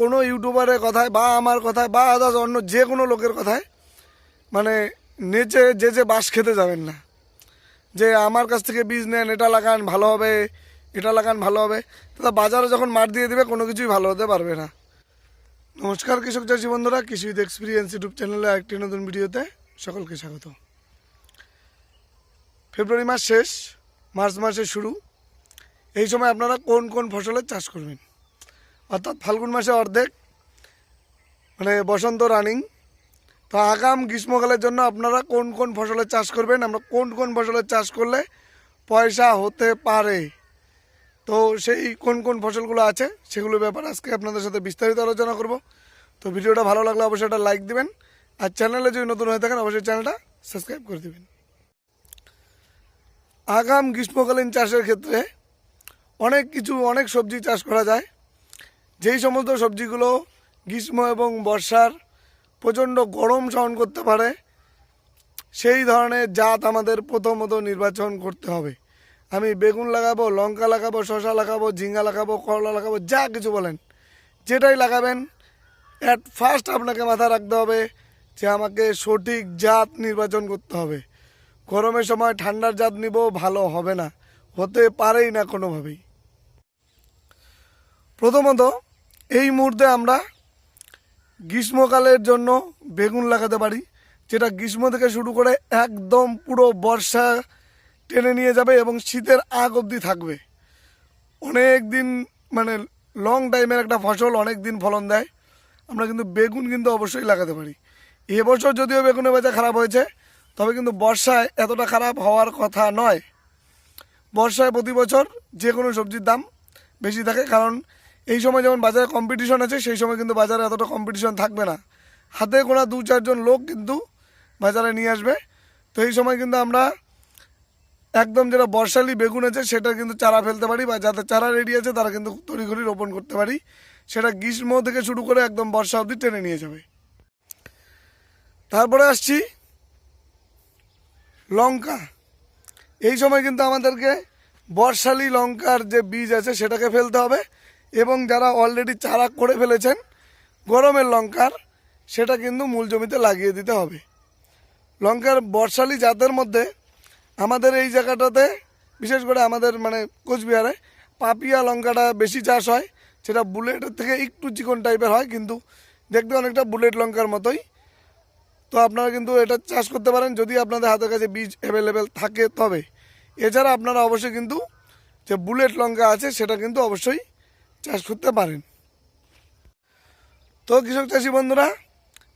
কোনো ইউটিউবারের কথায় বা আমার কথায় বা আদার্স অন্য যে কোনো লোকের কথায় মানে নেচে যে যে বাস খেতে যাবেন না। যে আমার কাছ থেকে বীজ নেন, এটা লাগান, ভালো হবে, এটা লাগান, ভালো হবে। দাদা বাজারে যখন মাঠ দিয়ে দেবে, কোনো কিছুই ভালো হতে পারবে না। নমস্কার কৃষক চাষি বন্ধুরা কৃষি উইথ এক্সপিরিয়েন্স ইউটিউব চ্যানেলে একটি নতুন ভিডিওতে সকলকে স্বাগত। ফেব্রুয়ারি মাস শেষ, মার্চ মাসের শুরু। এই সময় আপনারা কোন কোন ফসলের চাষ করবেন? অর্থাৎ ফাল্গুন মাসে অর্ধেক মানে বসন্ত রানিং। তো আগাম গ্রীষ্মকালের জন্য আপনারা কোন কোন ফসলের চাষ করবেন, আমরা কোন কোন ফসলের চাষ করলে পয়সা হতে পারে? তো সেই কোন কোন ফসলগুলো আছে, সেগুলোর ব্যাপারে আজকে আপনাদের সাথে বিস্তারিত আলোচনা করব। তো ভিডিওটা ভালো লাগলে অবশ্যই একটা লাইক দিবেন, আর চ্যানেলে যদি নতুন হয়ে থাকেন, অবশ্যই চ্যানেলটা সাবস্ক্রাইব করে দেবেন। আগাম গ্রীষ্মকালীন চাষের ক্ষেত্রে অনেক কিছু, অনেক সবজি চাষ করা যায়। যেই সমস্ত সবজিগুলো গ্রীষ্ম এবং বর্ষার প্রচণ্ড গরম সহন করতে পারে, সেই ধরনের জাত আমাদের প্রথমত নির্বাচন করতে হবে। আমি বেগুন লাগাবো, লঙ্কা লাগাবো শশা লাগাবো, ঝিঙ্গা লাগাবো, করলা লাগাবো, যা কিছু বলেন, যেটাই লাগাবেন অ্যাট ফার্স্ট আপনাকে মাথায় রাখতে হবে যে আমাকে সঠিক জাত নির্বাচন করতে হবে। গরমের সময় ঠান্ডার জাত নিব, ভালো হবে না, হতে পারেই না কোনোভাবেই। প্রথমত এই মুহূর্তে আমরা গ্রীষ্মকালের জন্য বেগুন লাগাতে পারি, যেটা গ্রীষ্ম থেকে শুরু করে একদম পুরো বর্ষা টেনে নিয়ে যাবে এবং শীতের আগ অবধি থাকবে। অনেক দিন মানে লং টাইমের একটা ফসল অনেক দিন ফলন দেয়। আমরা কিন্তু বেগুন কিন্তু অবশ্যই লাগাতে পারি। এবছর যদিও বেগুনের বেচা খারাপ হয়েছে, তবে কিন্তু বর্ষায় এতটা খারাপ হওয়ার কথা নয়। বর্ষায় প্রতি বছর যে কোনো সবজির দাম বেশি থাকে, কারণ এই সময় যেমন বাজারে কম্পিটিশন আছে, সেই সময় কিন্তু বাজারে এতটা কম্পিটিশন থাকবে না। হাতে গোনা দু চারজন লোক কিন্তু বাজারে নিয়ে আসবে। তো এই সময় কিন্তু আমরা একদম যেটা বর্ষালি বেগুন আছে, সেটা কিন্তু চারা ফেলতে পারি বা যাদের চারা রেডি আছে, তারা কিন্তু তড়িঘড়ি রোপণ করতে পারি। সেটা গ্রীষ্ম থেকে শুরু করে একদম বর্ষা অবধি টেনে নিয়ে যাবে। তারপরে আসছি লঙ্কা। এই সময় কিন্তু আমাদেরকে বর্ষালি লঙ্কার যে বীজ আছে, সেটাকে ফেলতে হবে। এবং যারা অলরেডি চারা করে ফেলেছেন, গরমের লঙ্কার, সেটা কিন্তু মূল জমিতে লাগিয়ে দিতে হবে। লঙ্কার বর্ষালি জাতের মধ্যে আমাদের এই জায়গাটাতে, বিশেষ করে আমাদের মানে কোচবিহারে, পাপিয়া লঙ্কাটা বেশি চাষ হয়। সেটা বুলেটের থেকে একটু চিকন টাইপের হয়, কিন্তু দেখতে অনেকটা বুলেট লঙ্কার মতোই। তো আপনারা কিন্তু এটা চাষ করতে পারেন, যদি আপনাদের হাতের কাছে বীজ অ্যাভেলেবেল থাকে তবে। এছাড়া আপনারা অবশ্যই কিন্তু যে বুলেট লঙ্কা আছে, সেটা কিন্তু অবশ্যই চাষ করতে পারেন। তো কৃষক চাষি বন্ধুরা,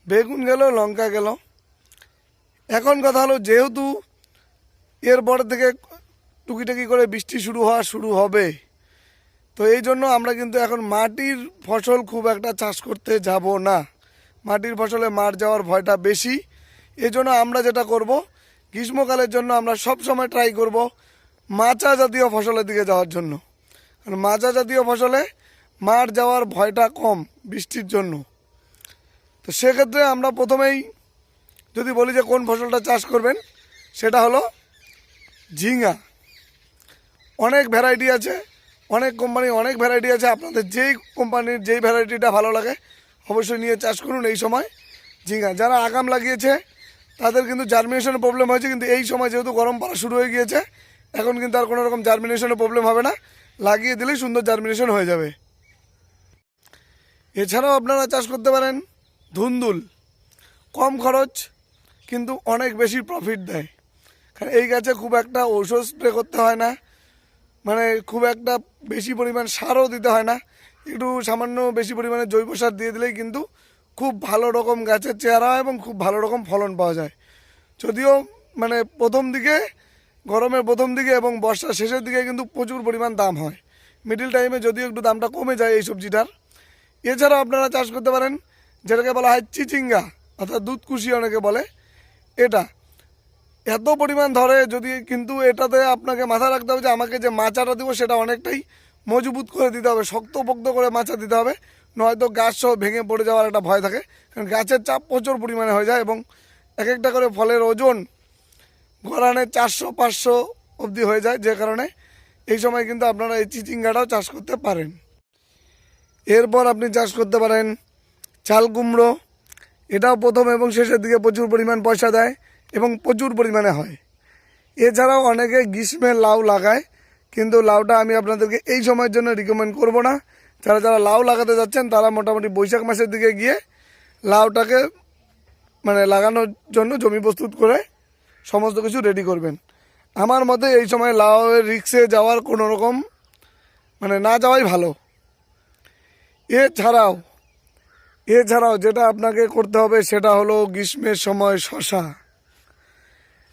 বেগুন গেল, লঙ্কা গেল। এখন কথা হলো যেহেতু এরপর থেকে টুকিটাকি করে বৃষ্টি শুরু হওয়া শুরু হবে, তো এই জন্য আমরা কিন্তু এখন মাটির ফসল খুব একটা চাষ করতে যাব না। মাটির ফসলে মার যাওয়ার ভয়টা বেশি। এই জন্য আমরা যেটা করব, গ্রীষ্মকালের জন্য আমরা সব সময় ট্রাই করব মাচা জাতীয় ফসলের দিকে যাওয়ার জন্য। কারণ মাচা জাতীয় ফসলে মার যাওয়ার ভয়টা কম বৃষ্টির জন্য। তো সেক্ষেত্রে আমরা প্রথমেই যদি বলি যে কোন ফসলটা চাষ করবেন, সেটা হলো ঝিঙ্গা। অনেক ভ্যারাইটি আছে, অনেক কোম্পানি অনেক ভ্যারাইটি আছে। আপনাদের যেই কোম্পানির যেই ভ্যারাইটিটা ভালো লাগে, অবশ্যই নিয়ে চাষ করুন এই সময় ঝিঙ্গা। যারা আগাম লাগিয়েছে, তাদের কিন্তু জার্মিনেশনের প্রবলেম হয়েছে, কিন্তু এই সময় যেহেতু গরম পড়া শুরু হয়ে গিয়েছে, এখন কিন্তু আর কোনো রকম জার্মিনেশনের প্রবলেম হবে না। লাগিয়ে দিলেই সুন্দর জার্মিনেশন হয়ে যাবে। এছাড়াও আপনারা চাষ করতে পারেন ধুন্দুল। কম খরচ, কিন্তু অনেক বেশি প্রফিট দেয়। কারণ এই গাছে খুব একটা ঔষধ স্প্রে করতে হয় না। মানে খুব একটা বেশি পরিমাণ সারও দিতে হয় না। একটু সামান্য বেশি পরিমাণে জৈব সার দিয়ে দিলেই কিন্তু খুব ভালো রকম গাছের চেহারা হয় এবং খুব ভালো রকম ফলন পাওয়া যায়। যদিও মানে প্রথম দিকে, গরমের প্রথম দিকে এবং বর্ষার শেষের দিকে কিন্তু প্রচুর পরিমাণ দাম হয়। মিডিল টাইমে যদিও একটু দামটা কমে যায় এই সবজিটার এছাড়াও আপনারা চাষ করতে পারেন, যেটাকে বলা হয় চিচিঙ্গা, অর্থাৎ দুধকুশি অনেকে বলে। এটা এত পরিমাণ ধরে যদি কিন্তু এটাতে আপনাকে মাথা রাখতে হবে যে আমাকে যে মাচাটা দেবো সেটা অনেকটাই মজবুত করে দিতে হবে, শক্তপোক্ত করে মাচা দিতে হবে। নয়তো গাছ সহ ভেঙে পড়ে যাওয়ার একটা ভয় থাকে, কারণ গাছের চাপ প্রচুর পরিমাণে হয়ে যায় এবং এক একটা করে ফলের ওজন গড়ানে চারশো, পাঁচশো অবধি হয়ে যায়, যে কারণে এই সময় কিন্তু আপনারা এই চিচিঙ্গাটাও চাষ করতে পারেন। এরপর আপনি চাষ করতে পারেন চাল কুমড়ো। এটাও প্রথম এবং শেষের দিকে প্রচুর পরিমাণ পয়সা দেয় এবং প্রচুর পরিমাণে হয়। এছাড়াও অনেকে গ্রীষ্মে লাউ লাগায়, কিন্তু লাউটা আমি আপনাদেরকে এই সময়ের জন্য রিকমেন্ড করব না। যারা যারা লাউ লাগাতে যাচ্ছেন, তারা মোটামুটি বৈশাখ মাসের দিকে গিয়ে লাউটাকে মানে লাগানোর জন্য জমি প্রস্তুত করে সমস্ত কিছু রেডি করবেন। আমার মতে এই সময় লাউয়ের রিক্সে যাওয়ার কোনো রকম মানে না যাওয়াই ভালো। এছাড়াও এছাড়াও যেটা আপনাকে করতে হবে সেটা হলো গ্রীষ্মের সময় শশা।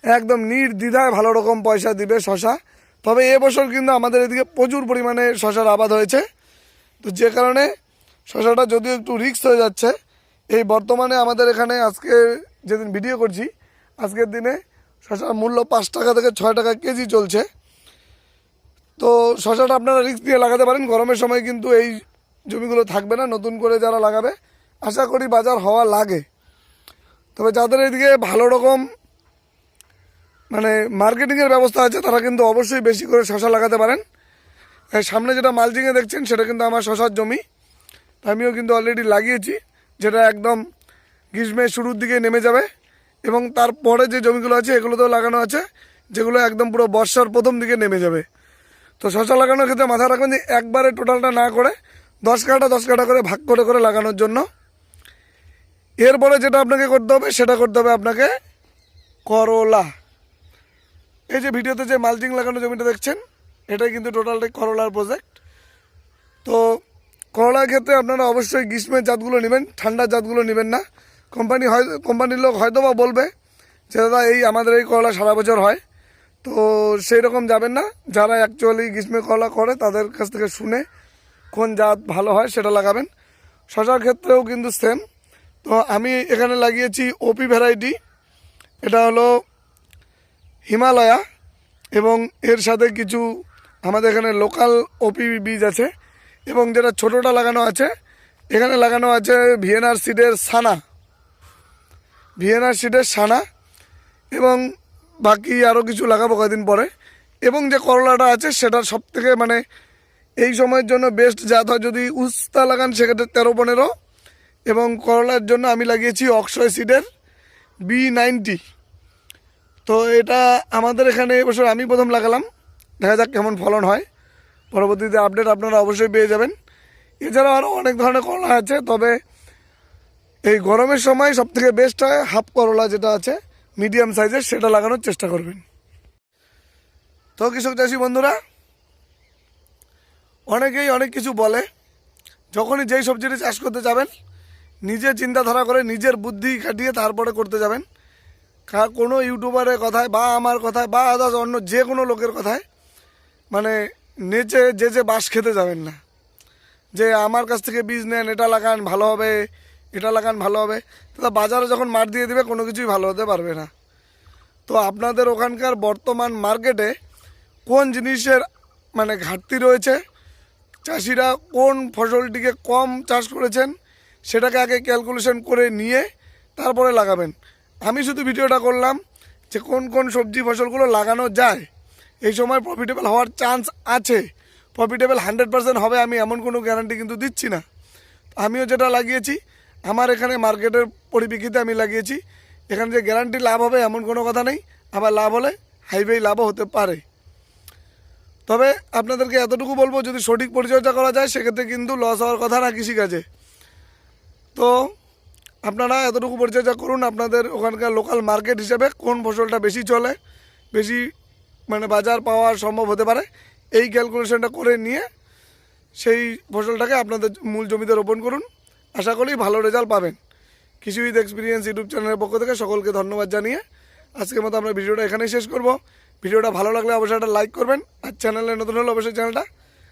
একদম নির্দ্বিধায় ভালো রকম পয়সা দিবে শশা। তবে এবছর কিন্তু আমাদের এদিকে প্রচুর পরিমাণে শশার আবাদ হয়েছে। তো যে কারণে শশাটা যদিও একটু রিক্স হয়ে যাচ্ছে, এই বর্তমানে আমাদের এখানে আজকে যেদিন ভিডিও করছি, আজকের দিনে শশার মূল্য পাঁচ টাকা থেকে ছয় টাকা কেজি চলছে। তো শশাটা আপনারা রিস্ক দিয়ে লাগাতে পারেন। গরমের সময় কিন্তু এই জমিগুলো থাকবে না, নতুন করে যারা লাগাবে, আশা করি বাজার হওয়া লাগে। তবে যাদের এদিকে ভালো রকম মানে মার্কেটিংয়ের ব্যবস্থা আছে, তারা কিন্তু অবশ্যই বেশি করে শশা লাগাতে পারেন। সামনে যেটা মালচিংয়ে দেখছেন, সেটা কিন্তু আমার শশার জমি। আমিও কিন্তু অলরেডি লাগিয়েছি, যেটা একদম গ্রীষ্মের শুরুর দিকে নেমে যাবে। এবং তারপরে যে জমিগুলো আছে, এগুলোতেও লাগানো আছে, যেগুলো একদম পুরো বর্ষার প্রথম দিকে নেমে যাবে। তো শশা লাগানোর ক্ষেত্রে মাথায় রাখবেন যে একবারে টোটালটা না করে দশ কাটা দশ কাটা করে ভাগ করে করে লাগানোর জন্য। এরপরে যেটা আপনাকে করতে হবে, সেটা করতে হবে আপনাকে করলা। এই যে ভিডিওতে যে মালচিং লাগানো জমিটা দেখছেন, এটাই কিন্তু টোটালটাই করলার প্রজেক্ট তো করলার ক্ষেত্রে আপনারা অবশ্যই গ্রীষ্মের জাতগুলো নেবেন, ঠান্ডার জাতগুলো নেবেন না। কোম্পানি হয়, কোম্পানির লোক হয়তো বা বলবে যে, দাদা, এই আমাদের এই করলা সারা বছর হয়। তো সেই রকম যাবেন না। যারা অ্যাকচুয়ালি গ্রীষ্মের করলা করে, তাদের কাছ থেকে শুনে কোন জাত ভালো হয় সেটা লাগাবেন। শশার ক্ষেত্রেও কিন্তু সেম তো আমি এখানে লাগিয়েছি ওপি ভ্যারাইটি এটা হলো হিমালয়া এবং এর সাথে কিছু আমাদের এখানে লোকাল ওপি বীজ আছে এবং যেটা ছোটোটা লাগানো আছে, এখানে লাগানো আছে ভিয়েনার সিডের সানা। ভিয়েনার সিডের সানা এবং বাকি আরও কিছু লাগাবো কয়েকদিন পরে। এবং যে করলাটা আছে সেটা সব থেকে মানে এই সময়ের জন্য বেস্ট জাত হয় যদি উস্তা লাগান, সেক্ষেত্রে তেরো, পনেরো। এবং করলার জন্য আমি লাগিয়েছি অক্ষয় সিডের বি নাইনটি তো এটা আমাদের এখানে এবছর আমি প্রথম লাগালাম। দেখা যাক কেমন ফলন হয়। পরবর্তীতে আপডেট আপনারা অবশ্যই পেয়ে যাবেন। এছাড়াও আরও অনেক ধরনের করলা আছে, তবে এই গরমের সময় সবথেকে বেস্ট হয় হাফ করলা যেটা আছে মিডিয়াম সাইজের সেটা লাগানোর চেষ্টা করবেন। তো কৃষক চাষি বন্ধুরা অনেকেই অনেক কিছু বলে, যখনই যেই সবজিটি চাষ করতে যাবেন নিজের চিন্তাধারা করে নিজের বুদ্ধি খাটিয়ে তারপরে করতে যাবেন। কোনো ইউটিউবারের কথায় বা আমার কথায় বা আদার্স অন্য যে কোনো লোকের কথায় মানে নেচে যে যে বাস খেতে যাবেন না। যে আমার কাছ থেকে বীজ নেন, এটা লাগান, ভালো হবে, এটা লাগান, ভালো হবে। তো বাজারে যখন মার দিয়ে দিবে, কোনো কিছুই ভালো হতে পারবে না। তো আপনাদের ওখানকার বর্তমান মার্কেটে কোন জিনিসের মানে ঘাটতি রয়েছে চাষিরা কোন ফসলটিকে কম চাষ করেছেন সেটাকে আগে ক্যালকুলেশন করে নিয়ে তারপরে লাগাবেন। আমি শুধু ভিডিওটা করলাম যে কোন কোন সবজি ফসলগুলো লাগানো যায়। এই সময় প্রফিটেবল হওয়ার চান্স আছে। প্রফিটেবল হান্ড্রেড পার্সেন্ট হবে আমি এমন কোনো গ্যারান্টি কিন্তু দিচ্ছি না। আমিও যেটা লাগিয়েছি, আমার এখানে মার্কেটের পরিপ্রেক্ষিতে আমি লাগিয়েছি। এখানে যে গ্যারান্টি লাভ হবে এমন কোনো কথা নেই, আবার লাভ হলে হাইওয়ে লাভও হতে পারে। তবে আপনাদেরকে এতটুকু বলব, যদি সঠিক পরিচর্যা করা যায়, সেক্ষেত্রে কিন্তু লস হওয়ার কথা না কৃষিকাজে তো আপনারা এতটুকু পরিচর্যা করুন আপনাদের ওখানকার লোকাল মার্কেট হিসেবে, কোন ফসলটা বেশি চলে, বেশি মানে বাজার পাওয়া সম্ভব হতে পারে, এই ক্যালকুলেশনটা করে নিয়ে সেই ফসলটাকে আপনাদের মূল জমিতে রোপণ করুন। আশা করি ভালো রেজাল্ট পাবেন। কৃষি উইথ এক্সপিরিয়েন্স ইউটিউব চ্যানেলের পক্ষ থেকে সকলকে ধন্যবাদ জানিয়ে আজকের মতো আমরা ভিডিওটা এখানেই শেষ করব। ভিডিওটা ভালো লাগলে অবশ্যই একটা লাইক করবেন। আর চ্যানেলে নতুন হলে অবশ্যই চ্যানেলটা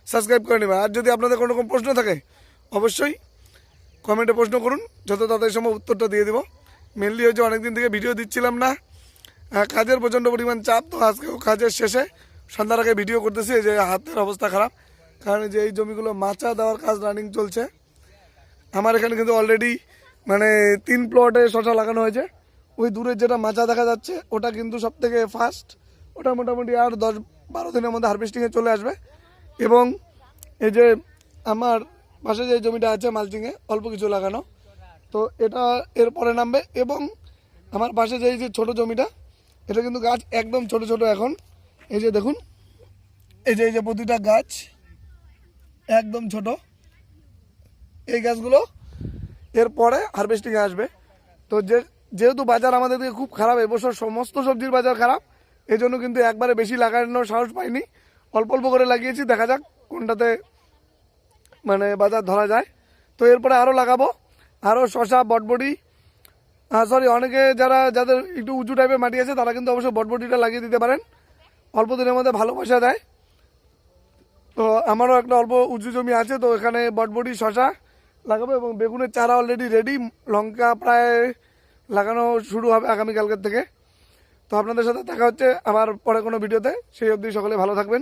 সাবস্ক্রাইব করে নেবেন। আর যদি আপনাদের কোনো রকম প্রশ্ন থাকে, অবশ্যই কমেন্টে প্রশ্ন করুন। যত তাড়াতাড়ি সম্ভব উত্তরটা দিয়ে দেবো। মেনলি হচ্ছে অনেকদিন থেকে ভিডিও দিচ্ছিলাম না কাজের প্রচণ্ড পরিমাণ চাপ, তো আজকেও কাজের শেষে সন্ধ্যার আগে ভিডিও করতেছি। যে হাতের অবস্থা খারাপ। কারণ যে এই জমিগুলো মাচা দেওয়ার কাজ রানিং চলছে। আমার এখানে কিন্তু অলরেডি মানে তিন প্লটে শশা লাগানো হয়েছে। ওই দূরের যেটা মাচা দেখা যাচ্ছে, ওটা কিন্তু সব থেকে ফাস্ট ওটা মোটামুটি আর দশ বারো দিনের মধ্যে হারভেস্টিংয়ে চলে আসবে। এবং এই যে আমার পাশে যে জমিটা আছে মালচিংয়ে অল্প কিছু লাগানো। তো এটা এর পরে নামবে এবং আমার পাশে যে এই যে ছোটো জমিটা, এটা কিন্তু গাছ একদম ছোট ছোট এখন। এই যে দেখুন, এই যে এই যে প্রতিটা গাছ একদম ছোট। এই গাছগুলো এরপরে হারভেস্টিংয়ে আসবে। তো যে, যেহেতু বাজার আমাদের দিকে খুব খারাপ, এবছর সমস্ত সবজির বাজার খারাপ এই জন্য কিন্তু একবারে বেশি লাগানোর সাহস পাইনি। অল্প অল্প করে লাগিয়েছি, দেখা যাক কোনটাতে মানে বাজার ধরা যায়। তো এরপরে আরও লাগাবো। আরও শশা, বটবডি। সরি অনেকে যারা, যাদের একটু উঁচু টাইপের মাটি আছে, তারা কিন্তু অবশ্যই বটবটিটা লাগিয়ে দিতে পারেন। অল্প দিনের মধ্যে ভালো পয়সা দেয়। তো আমারও একটা অল্প উঁচু জমি আছে, তো এখানে বটবটি শশা লাগাবো এবং বেগুনের চারা অলরেডি রেডি লঙ্কা প্রায় লাগানো শুরু হবে আগামীকালকের থেকে। তো আপনাদের সাথে দেখা হচ্ছে আবার পরে কোনো ভিডিওতে। সেই অবধি সকলে ভালো থাকবেন।